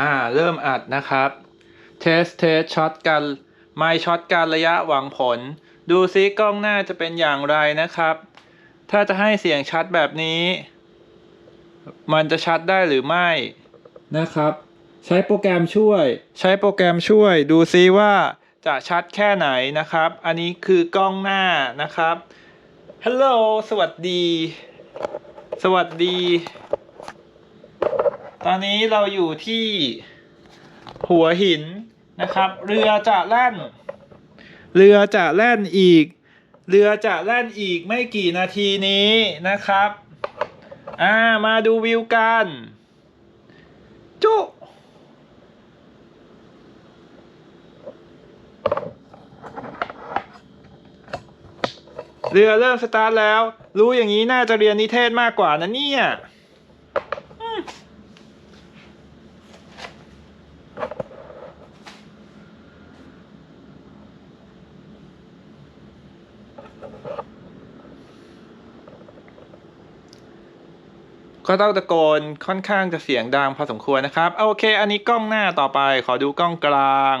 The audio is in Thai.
อ่า เริ่มอัดนะครับ เทสเทสช็อตกัน ไม่ช็อตกันระยะหวังผล ดูซิกล้องหน้าจะเป็นอย่างไรนะครับ ถ้าจะให้เสียงชัดแบบนี้ มันจะชัดได้หรือไม่นะครับ ใช้โปรแกรมช่วย ใช้โปรแกรมช่วย ดูซิว่าจะชัดแค่ไหนนะครับ อันนี้คือกล้องหน้านะครับฮัลโหลสวัสดี สวัสดี ตอนนี้เราอยู่ที่หัวหินนะครับ เรือจะแล่น เรือจะแล่นอีก เรือจะแล่นอีกไม่กี่นาทีนี้นะครับ อ่ามาดูวิวกัน จุเรือเริ่มสตาร์ทแล้ว รู้อย่างนี้น่าจะเรียนนิเทศมากกว่านะเนี่ย ก็ต้องตะโกนค่อนข้างจะเสียงดังพอสมควรนะครับ โอเค อันนี้กล้องหน้าต่อไป ขอดูกล้องกลาง